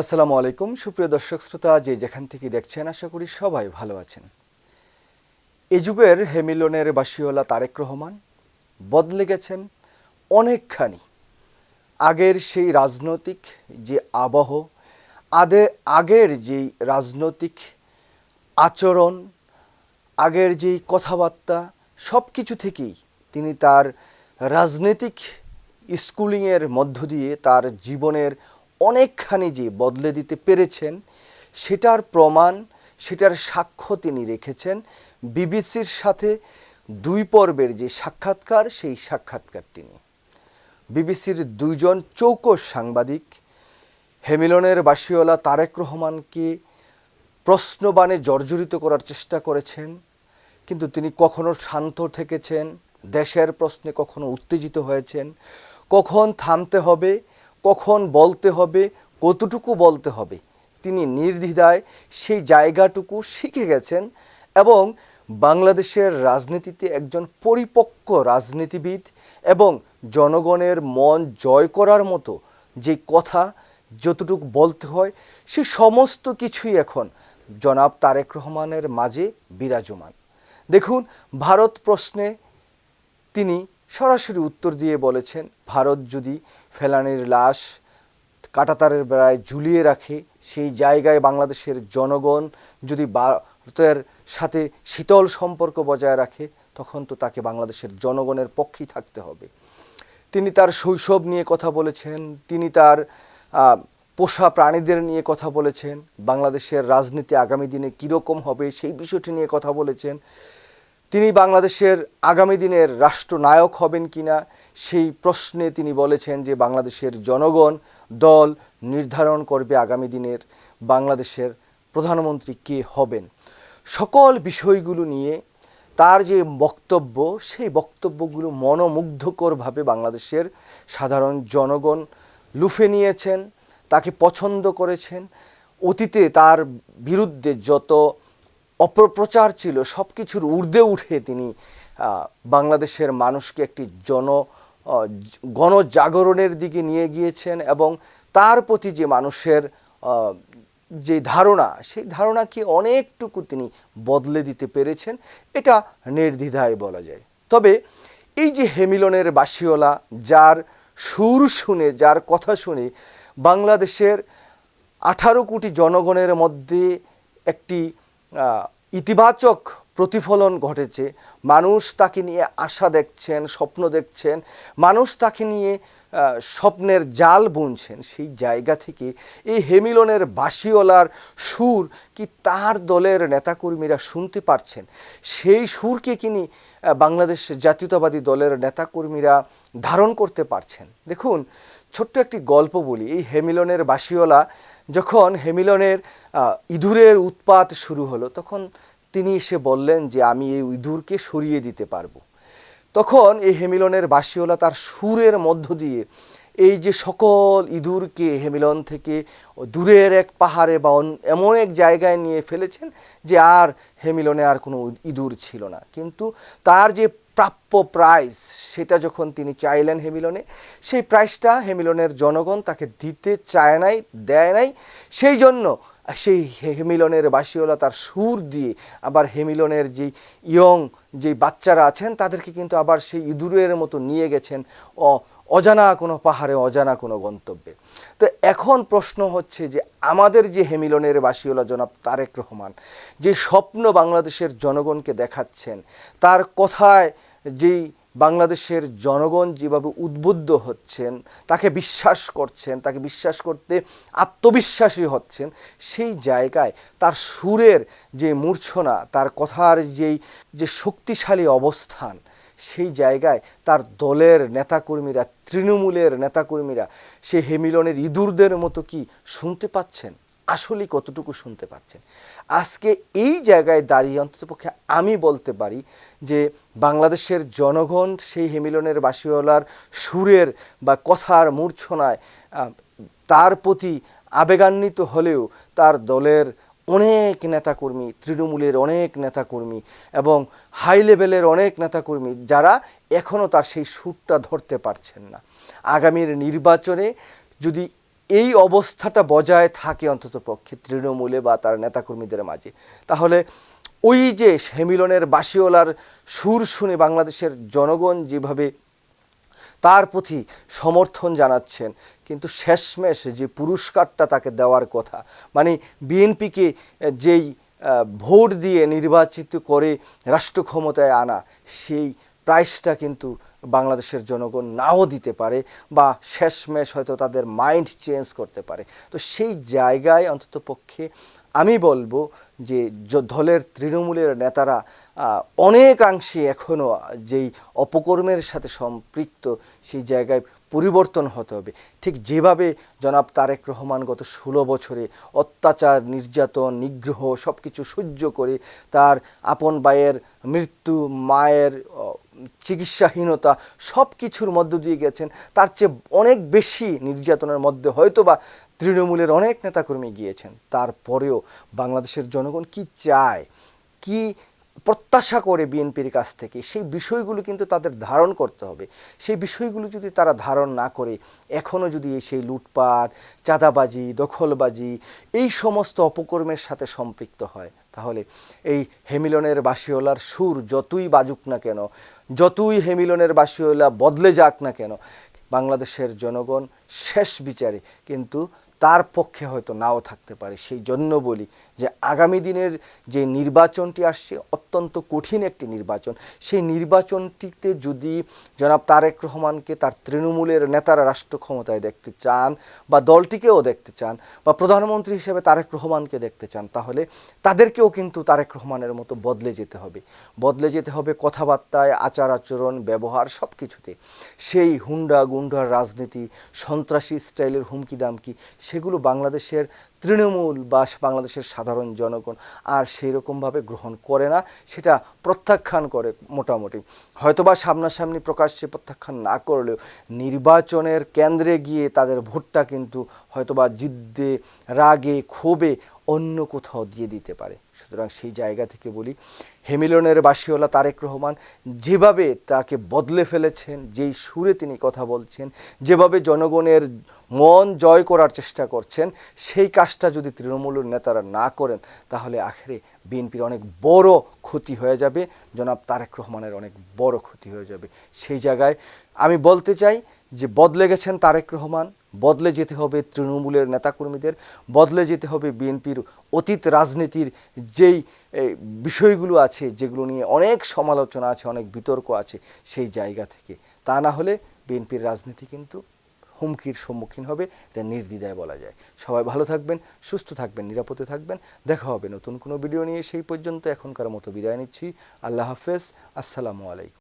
আসসালামু আলাইকুম। সুপ্রিয় দর্শক শ্রোতা, যে যেখান থেকে দেখছেন, আশা করি সবাই ভালো আছেন। এ যুগের হেমিলনের বাসিওয়ালা তারেক রহমান বদলে গেছেন অনেকখানি। আগের সেই রাজনৈতিক যে আবহ, আদে, আগের যেই রাজনৈতিক আচরণ, আগের যেই কথাবার্তা সব কিছু থেকেই তিনি তার রাজনৈতিক স্কুলিংয়ের মধ্য দিয়ে তার জীবনের অনেকখানি যে বদলে দিতে পেরেছেন, সেটার প্রমাণ, সেটার সাক্ষ্য তিনি রেখেছেন। বিবিসির সাথে দুই পর্বের যে সাক্ষাৎকার, সেই সাক্ষাৎকার তিনি। বিবিসির দুইজন চৌকস সাংবাদিক, হেমিলনের বাসিওয়ালা তারেক রহমানকে প্রশ্নবাণে জর্জরিত করার চেষ্টা করেছেন, কিন্তু তিনি কখনো শান্ত থেকেছেন, দেশের প্রশ্নে কখনো উত্তেজিত হয়েছেন। কখন থামতে হবে কখন বলতে হবে, কতটুকু বলতে হবে, তিনি নির্দ্বিধায় সেই জায়গাটুকু শিখে গেছেন এবং বাংলাদেশের রাজনীতিতে একজন পরিপক্ক রাজনীতিবিদ এবং জনগণের মন জয় করার মতো যে কথা, যতটুকু বলতে হয়, সে সমস্ত কিছুই এখন জনাব তারেক রহমানের মাঝে বিরাজমান। দেখুন, ভারত প্রশ্নে তিনি সরাসরি উত্তর দিয়ে বলেছেন ভারত যদি ফেলানির লাশ কাটাতারের বেড়ায় ঝুলিয়ে রাখে, সেই জায়গায় বাংলাদেশের জনগণ যদি ভারতের সাথে শীতল সম্পর্ক বজায় রাখে, তখন তো তাকে বাংলাদেশের জনগণের পক্ষেই থাকতে হবে। তিনি তার শৈশব নিয়ে কথা বলেছেন, তিনি তার পোষা প্রাণীদের নিয়ে কথা বলেছেন, বাংলাদেশের রাজনীতি আগামী দিনে কীরকম হবে সেই বিষয়টি নিয়ে কথা বলেছেন। তিনি বাংলাদেশের আগামী দিনের রাষ্ট্রনায়ক হবেন কিনা সেই প্রশ্নে তিনি বলেছেন যে বাংলাদেশের জনগণ দল নির্ধারণ করবে আগামী দিনের বাংলাদেশের প্রধানমন্ত্রী কে হবেন। সকল বিষয়গুলো নিয়ে তার যে বক্তব্য, সেই বক্তব্যগুলো মনোমুগ্ধকরভাবে বাংলাদেশের সাধারণ জনগণ লুফে নিয়েছেন, তাকে পছন্দ করেছেন। অতীতে তার বিরুদ্ধে যত অপপ্রচার ছিল সব কিছুর ঊর্ধ্বে উঠে তিনি বাংলাদেশের মানুষকে একটি জন গণজাগরণের দিকে নিয়ে গিয়েছেন এবং তার প্রতি যে মানুষের যে ধারণা, সেই ধারণাকে অনেকটুকু তিনি বদলে দিতে পেরেছেন, এটা নির্দ্বিধায় বলা যায়। তবে এই যে হেমিলনের বাসিওলা যার সুর শুনে, যার কথা শুনে বাংলাদেশের আঠারো কোটি জনগণের মধ্যে একটি ইতিবাচক প্রতিফলন ঘটেছে। মানুষ তাকে নিয়ে আশা দেখছেন, স্বপ্ন দেখছেন। মানুষ তাকে নিয়ে স্বপ্নের জাল বুনছেন। সেই জায়গা থেকে এই হেমিলনের বাসিওলার সুর কি তার দলের নেতাকর্মীরা শুনতে পারছেন? সেই সুরকে কিনি বাংলাদেশ জাতীয়তাবাদী দলের নেতাকর্মীরা ধারণ করতে পারছেন। দেখুন, ছোট্ট একটি গল্প বলি। এই হেমিলনের বাসিওলা যখন হেমিলনের ইঁদুরের উৎপাত শুরু হলো, তখন তিনি এসে বললেন যে, আমি এই ইঁদুরকে সরিয়ে দিতে পারব। তখন এই হেমিলনের বাসিওলা তার সুরের মধ্য দিয়ে এই যে সকল ইঁদুরকে হেমিলন থেকে দূরের এক পাহাড়ে বা এমন এক জায়গায় নিয়ে ফেলেছেন যে, আর হেমিলনে আর কোনো ইঁদুর ছিল না। কিন্তু তার যে প্রাপ্য প্রাইজ সেটা যখন তিনি চাইলেন হেমিলনে, সেই প্রাইজটা হেমিলনের জনগণ তাকে দিতে চায় নাই, দেয় নাই। সেই জন্য সেই হেমিলনের বাসিওলা তার সুর দিয়ে আবার হেমিলনের যে ইয়ং যে বাচ্চারা আছেন, তাদেরকে কিন্তু আবার সেই ইঁদুরের মতো নিয়ে গেছেন অজানা কোনো পাহাড়ে, অজানা কোনো গন্তব্যে। তো এখন প্রশ্ন হচ্ছে যে, আমাদের যে হেমিলনের বাসিওলা জনাব তারেক রহমান, যে স্বপ্ন বাংলাদেশের জনগণকে দেখাচ্ছেন, তার কথায় যেই বাংলাদেশের জনগণ যেভাবে উদ্বুদ্ধ হচ্ছেন, তাকে বিশ্বাস করছেন, তাকে বিশ্বাস করতে আত্মবিশ্বাসী হচ্ছেন, সেই জায়গায় তার সুরের যে মূর্ছনা, তার কথার যেই, যে শক্তিশালী অবস্থান সেই জায়গায় তার দলের নেতাকর্মীরা, তৃণমূলের নেতাকর্মীরা, সে হেমিলনের ইঁদুরদের মতো কি শুনতে পাচ্ছেন? আসলেই কতটুকু শুনতে পাচ্ছেন? আজকে এই জায়গায় দাঁড়িয়ে অন্ততপক্ষে আমি বলতে পারি যে বাংলাদেশের জনগণ সেই হেমিলনের বাসিওয়ালার সুরের বা কথার মূর্ছনায় তার প্রতি আবেগান্বিত হলেও তার দলের অনেক নেতাকর্মী, তৃণমূলের অনেক নেতাকর্মী এবং হাই লেভেলের অনেক নেতাকর্মী যারা এখনও তার সেই সুরটা ধরতে পারছেন না। আগামীর নির্বাচনে যদি এই অবস্থাটা বজায় থাকে অন্তত পক্ষে তৃণমূলে বা তার নেতাকর্মীদের মাঝে, তাহলে ওই যে হেমিলনের বাসিওলার সুর শুনে বাংলাদেশের জনগণ যেভাবে তার প্রতি সমর্থন জানাচ্ছেন। কিন্তু শেষমেশ যে পুরস্কারটা তাকে দেওয়ার কথা মানে বিএনপিকে যেই ভোট দিয়ে নির্বাচিত করে রাষ্ট্র ক্ষমতায় আনা, সেই প্রাইসটা কিন্তু বাংলাদেশের জনগণ নাও দিতে পারে বা শেষমেশ হয়তো তাদের মাইন্ড চেঞ্জ করতে পারে। তো সেই জায়গায় অন্তত পক্ষে আমি বলব যে দলের তৃণমূলের নেতারা অনেকাংশে এখনও যেই অপকর্মের সাথে সম্পৃক্ত সেই জায়গায় পরিবর্তন হতে হবে। ঠিক যেভাবে জনাব তারেক রহমান গত ষোলো বছরে অত্যাচার, নির্যাতন, নিগ্রহ সব কিছু সহ্য করে তার আপন বায়ের মৃত্যু, মায়ের চিকিৎসাহীনতা সব কিছুর মধ্য দিয়ে গেছেন, তার চেয়ে অনেক বেশি নির্যাতনের মধ্যে হয়তো বা তৃণমূলের অনেক নেতাকর্মী গিয়েছেন। তারপরেও বাংলাদেশের জনগণ কি চায়? কি প্রত্যাশা করে বিএনপির কাছ থেকে সেই বিষয়গুলো কিন্তু তাদের ধারণ করতে হবে। সেই বিষয়গুলো যদি তারা ধারণ না করে এখনও যদি সেই লুটপাট, চাঁদাবাজি, দখলবাজি এই সমস্ত অপকর্মের সাথে সম্পৃক্ত হয়, তাহলে এই হেমিলনের বাসিওলার সুর যতই বাজুক না কেন, যতই হেমিলনের বাসিওলা বদলে যাক না কেন, বাংলাদেশের জনগণ শেষ বিচারে কিন্তু তার পক্ষে হয়তো নাও থাকতে পারে। সেই জন্য বলি যে আগামী দিনের যে নির্বাচনটি আসছে, অত্যন্ত কঠিন একটি নির্বাচন। সেই নির্বাচনটিতে যদি জনাব তারেক রহমানকে তার তৃণমূলের নেতারা রাষ্ট্র ক্ষমতায় দেখতে চান বা দলটিকেও দেখতে চান বা প্রধানমন্ত্রী হিসেবে তারেক রহমানকে দেখতে চান, তাহলে তাদেরকেও কিন্তু তারেক রহমানের মতো বদলে যেতে হবে। বদলে যেতে হবে কথাবার্তায় আচার আচরণ ব্যবহার সব কিছুতে সেই হুন্ডা গুন্ডার রাজনীতি, সন্ত্রাসী স্টাইলের হুমকি দামকি সেগুলো বাংলাদেশের তৃণমূল বা বাংলাদেশের সাধারণ জনগণ আর সেই রকমভাবে গ্রহণ করে না, সেটা প্রত্যাখ্যান করে মোটামুটি। হয়তোবা সামনাসামনি প্রকাশ্যে প্রত্যাখ্যান না করলেও নির্বাচনের কেন্দ্রে গিয়ে তাদের ভোটটা কিন্তু হয়তোবা জিদ্দে, রাগে, ক্ষোভে অন্য কোথাও দিয়ে দিতে পারে। সুতরাং সেই জায়গা থেকে বলি, হেমিলনের বাসিওয়ালা তারেক রহমান যেভাবে তাকে বদলে ফেলেছেন, যেই সুরে তিনি কথা বলছেন, যেভাবে জনগণের মন জয় করার চেষ্টা করছেন, সেই কাজটা যদি তৃণমূলের নেতারা না করেন, তাহলে আখেরে বিএনপির অনেক বড় ক্ষতি হয়ে যাবে, জনাব তারেক রহমানের অনেক বড় ক্ষতি হয়ে যাবে। সেই জায়গায় আমি বলতে চাই যে বদলে গেছেন তারেক রহমান বদলে যেতে হবে তৃণমূলের নেতাকর্মীদের, বদলে যেতে হবে বিএনপির অতীত রাজনীতির যেই বিষয়গুলো আছে, যেগুলো নিয়ে অনেক সমালোচনা আছে, অনেক বিতর্ক আছে সেই জায়গা থেকে। তা না হলে বিএনপির রাজনীতি কিন্তু হুমকির সম্মুখীন হবে, এটা নির্দ্বিধায় বলা যায়। সবাই ভালো থাকবেন, সুস্থ থাকবেন, নিরাপদে থাকবেন। দেখা হবে নতুন কোনো ভিডিও নিয়ে, সেই পর্যন্ত এখনকার মতো বিদায় নিচ্ছি। আল্লাহ হাফেজ, আসসালামু আলাইকুম।